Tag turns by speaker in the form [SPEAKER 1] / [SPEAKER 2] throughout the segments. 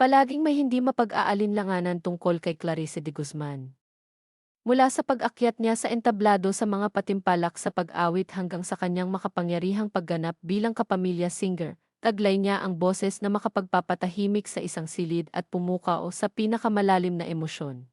[SPEAKER 1] palaging may hindi mapag-aalinlanganan tungkol kay Clarice de Guzman. Mula sa pag-akyat niya sa entablado sa mga patimpalak sa pag-awit hanggang sa kanyang makapangyarihang pagganap bilang kapamilya singer, taglay niya ang boses na makapagpapatahimik sa isang silid at pumukao sa pinakamalalim na emosyon.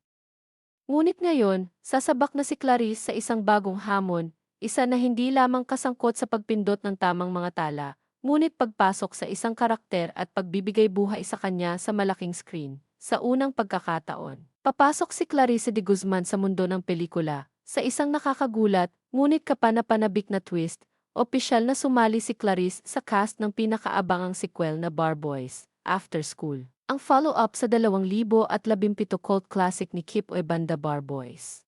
[SPEAKER 1] Ngunit ngayon, sasabak na si Clarice sa isang bagong hamon, isa na hindi lamang kasangkot sa pagpindot ng tamang mga tala, ngunit pagpasok sa isang karakter at pagbibigay buhay sa kanya sa malaking screen. Sa unang pagkakataon, papasok si Clarice de Guzman sa mundo ng pelikula, sa isang nakakagulat, ngunit kapanapanabik na twist, opisyal na sumali si Clarice sa cast ng pinakaabangang sequel na Bar Boys, After School. Ang follow-up sa 2017 cult classic ni Kip Banda Bar Boys.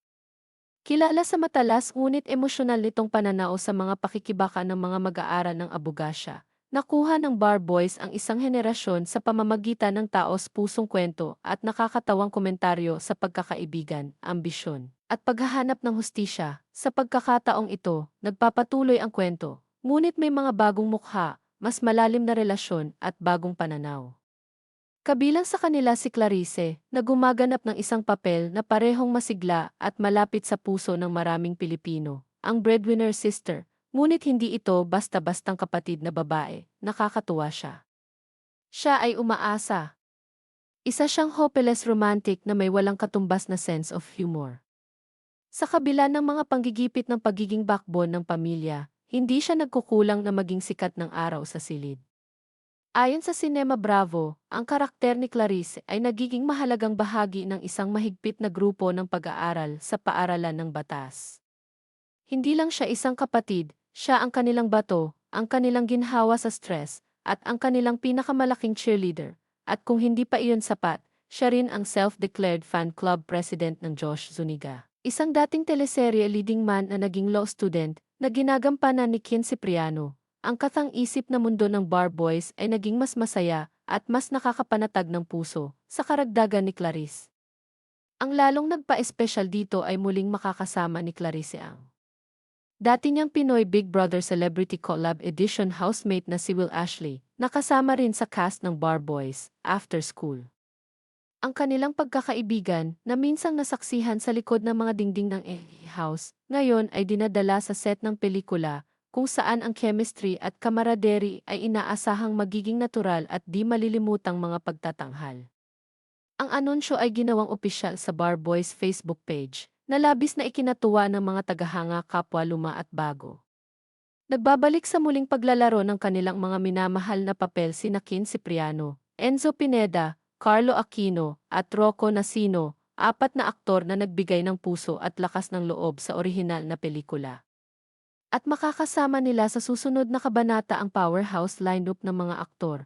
[SPEAKER 1] Kilala sa matalas ngunit emosyonal nitong pananao sa mga pakikibaka ng mga mag-aaral ng abogasya, nakuha ng Bar Boys ang isang henerasyon sa pamamagitan ng taos pusong kwento at nakakatawang komentaryo sa pagkakaibigan, ambisyon, at paghahanap ng hustisya. Sa pagkakataong ito, nagpapatuloy ang kwento, ngunit may mga bagong mukha, mas malalim na relasyon at bagong pananaw. Kabilang sa kanila si Clarice, na gumaganap ng isang papel na parehong masigla at malapit sa puso ng maraming Pilipino, ang breadwinner sister, ngunit hindi ito basta-bastang kapatid na babae, nakakatuwa siya. Siya ay umaasa. Isa siyang hopeless romantic na may walang katumbas na sense of humor. Sa kabila ng mga panggigipit ng pagiging backbone ng pamilya, hindi siya nagkukulang na maging sikat ng araw sa silid. Ayon sa Cinema Bravo, ang karakter ni Clarice ay nagiging mahalagang bahagi ng isang mahigpit na grupo ng pag-aaral sa paaralan ng batas. Hindi lang siya isang kapatid, siya ang kanilang bato, ang kanilang ginhawa sa stress, at ang kanilang pinakamalaking cheerleader. At kung hindi pa iyon sapat, siya rin ang self-declared fan club president ng Josh Zuniga. Isang dating teleserye leading man na naging law student na ginagampanan ni Ken Cipriano, ang katang-isip na mundo ng Bar Boys ay naging mas masaya at mas nakakapanatag ng puso sa karagdagan ni Clarice. Ang lalong nagpa-espesyal dito ay muling makakasama ni Clarice ang Dati niyang Pinoy Big Brother Celebrity Collab Edition housemate na si Will Ashley, nakasama rin sa cast ng Bar Boys, After School. Ang kanilang pagkakaibigan na minsang nasaksihan sa likod ng mga dingding ng A House, ngayon ay dinadala sa set ng pelikula kung saan ang chemistry at camaraderie ay inaasahang magiging natural at di malilimutang mga pagtatanghal. Ang anunsyo ay ginawang opisyal sa Bar Boys Facebook page, na labis na ikinatuwa ng mga tagahanga kapwa luma at bago. Nagbabalik sa muling paglalaro ng kanilang mga minamahal na papel si Nakin Cipriano, Enzo Pineda, Carlo Aquino, at Rocco Nasino, apat na aktor na nagbigay ng puso at lakas ng loob sa orihinal na pelikula. At makakasama nila sa susunod na kabanata ang powerhouse lineup ng mga aktor.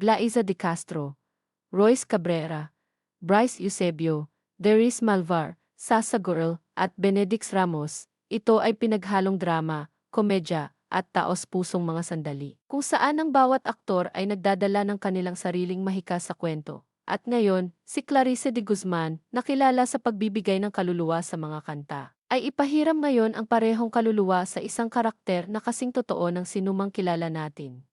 [SPEAKER 1] Glaiza de Castro, Royce Cabrera, Bryce Eusebio, Darius Malvar, Sasa Girl, at Benedix Ramos. Ito ay pinaghalong drama, komedya, at taos-pusong mga sandali, kung saan ang bawat aktor ay nagdadala ng kanilang sariling mahika sa kwento. At ngayon, si Clarice de Guzman, nakilala sa pagbibigay ng kaluluwa sa mga kanta ay ipahiram ngayon ang parehong kaluluwa sa isang karakter na kasing totoo ng sinumang kilala natin.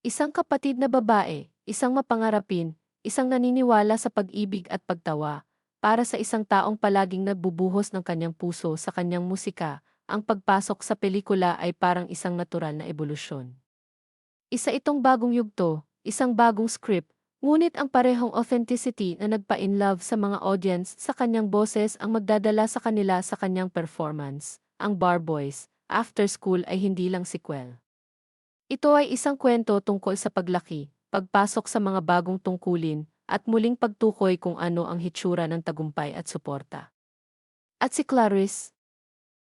[SPEAKER 1] Isang kapatid na babae, isang mapangarapin, isang naniniwala sa pag-ibig at pagtawa, para sa isang taong palaging nagbubuhos ng kanyang puso sa kanyang musika, ang pagpasok sa pelikula ay parang isang natural na ebolusyon. Isa itong bagong yugto, isang bagong script, Ngunit ang parehong authenticity na nagpa-in-love sa mga audience sa kanyang boses ang magdadala sa kanila sa kanyang performance. Ang Bar Boys, After School ay hindi lang sequel. Ito ay isang kwento tungkol sa paglaki, pagpasok sa mga bagong tungkulin, at muling pagtukoy kung ano ang hitsura ng tagumpay at suporta. At si Clarice,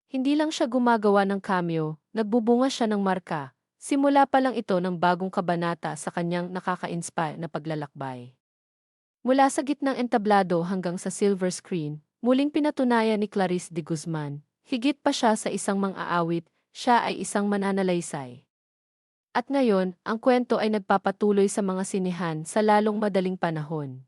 [SPEAKER 1] hindi lang siya gumagawa ng cameo, nagbubunga siya ng marka, Simula pa lang ito ng bagong kabanata sa kanyang nakaka-inspire na paglalakbay. Mula sa gitnang entablado hanggang sa silver screen, muling pinatunayan ni Clarice de Guzman, higit pa siya sa isang mang-aawit, siya ay isang mananalaysay. At ngayon, ang kwento ay nagpapatuloy sa mga sinihan sa lalong madaling panahon.